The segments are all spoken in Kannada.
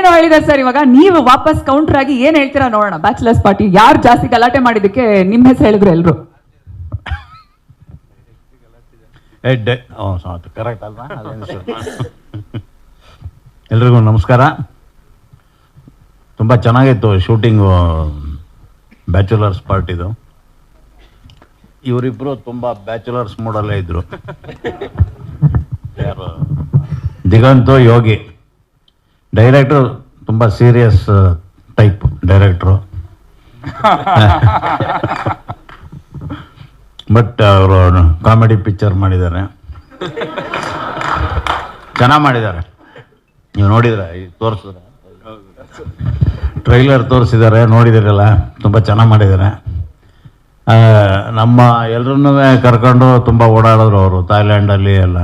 ಏನೇನೋ ಹೇಳಿದಾರೆ ಸರ್ ಇವಾಗ, ನೀವು ವಾಪಸ್ ಕೌಂಟರ್ ಆಗಿ ಏನ್ ಹೇಳ್ತೀರಾ ನೋಡೋಣ. ಬ್ಯಾಚುಲರ್ಸ್ ಪಾರ್ಟಿ ಯಾರು ಜಾಸ್ತಿ ಗಲಾಟೆ ಮಾಡಿದಕ್ಕೆ ನಿಮ್ಮ ಹೆಸರು ಹೇಳಿದ್ರು ಎಲ್ರು? ಅದೇನು ಎಲ್ರಿಗೂ ನಮಸ್ಕಾರ. ತುಂಬಾ ಚೆನ್ನಾಗಿತ್ತು ಶೂಟಿಂಗು ಬ್ಯಾಚುಲರ್ಸ್ ಪಾರ್ಟಿದು ಇವರಿಬ್ಬರು ತುಂಬಾ ಬ್ಯಾಚುಲರ್ಸ್ ಮೂಡಲ್ಲೇ ಇದ್ರು. ಯಾರು? ದಿಗಂತು ಯೋಗಿ. ಡೈರೆಕ್ಟ್ರು ತುಂಬ ಸೀರಿಯಸ್ ಟೈಪ್ ಡೈರೆಕ್ಟ್ರು ಬಟ್ ಅವರು ಕಾಮಿಡಿ ಪಿಕ್ಚರ್ ಮಾಡಿದ್ದಾರೆ. ಚೆನ್ನಾಗಿ ಮಾಡಿದ್ದಾರೆ. ನೀವು ನೋಡಿದ್ರೆ ತೋರಿಸಿದ್ರೆ. ಟ್ರೈಲರ್ ತೋರಿಸಿದ್ದಾರೆ ನೋಡಿದಿರಲ್ಲ ತುಂಬ ಚೆನ್ನಾಗಿ ಮಾಡಿದ್ದಾರೆ. ನಮ್ಮ ಎಲ್ಲರನ್ನೂ ಕರ್ಕೊಂಡು ತುಂಬ ಓಡಾಡಿದ್ರು ಅವರು ಥಾಯ್ಲ್ಯಾಂಡಲ್ಲಿ ಎಲ್ಲ.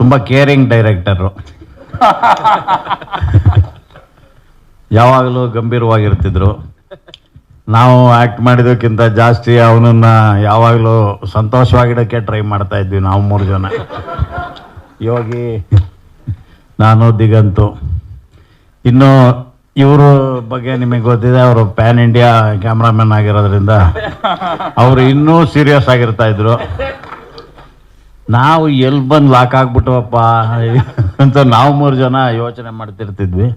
ತುಂಬ ಕೇರಿಂಗ್ ಡೈರೆಕ್ಟರು ಯಾವಾಗಲೂ ಗಂಭೀರವಾಗಿರ್ತಿದ್ರು. ನಾವು ಆ್ಯಕ್ಟ್ ಮಾಡಿದಕ್ಕಿಂತ ಜಾಸ್ತಿ ಅವನನ್ನು ಯಾವಾಗಲೂ ಸಂತೋಷವಾಗಿಡೋಕ್ಕೆ ಟ್ರೈ ಮಾಡ್ತಾ ಇದ್ವಿ ನಾವು ಮೂರು ಜನ. ಯೋಗಿ, ನಾನು, ದಿಗಂತು. ಇನ್ನು ಇವ್ರ ಬಗ್ಗೆ ನಿಮಗೆ ಗೊತ್ತಿದೆ, ಅವರು ಪ್ಯಾನ್ ಇಂಡಿಯಾ ಕ್ಯಾಮ್ರಾಮನ್ ಆಗಿರೋದ್ರಿಂದ. ಅವರು ಇನ್ನೂ ಸೀರಿಯಸ್ ಆಗಿರ್ತಾ ಇದ್ರು. ನಾವು ಎಲ್ಲಿ ಬಂದು ಲಾಕ್ ಆಗ್ಬಿಟ್ಟವಪ್ಪ ಅಂತ ನಾವು ಮೂರು ಜನ ಯೋಚನೆ ಮಾಡ್ತಿರ್ತಿದ್ವಿ.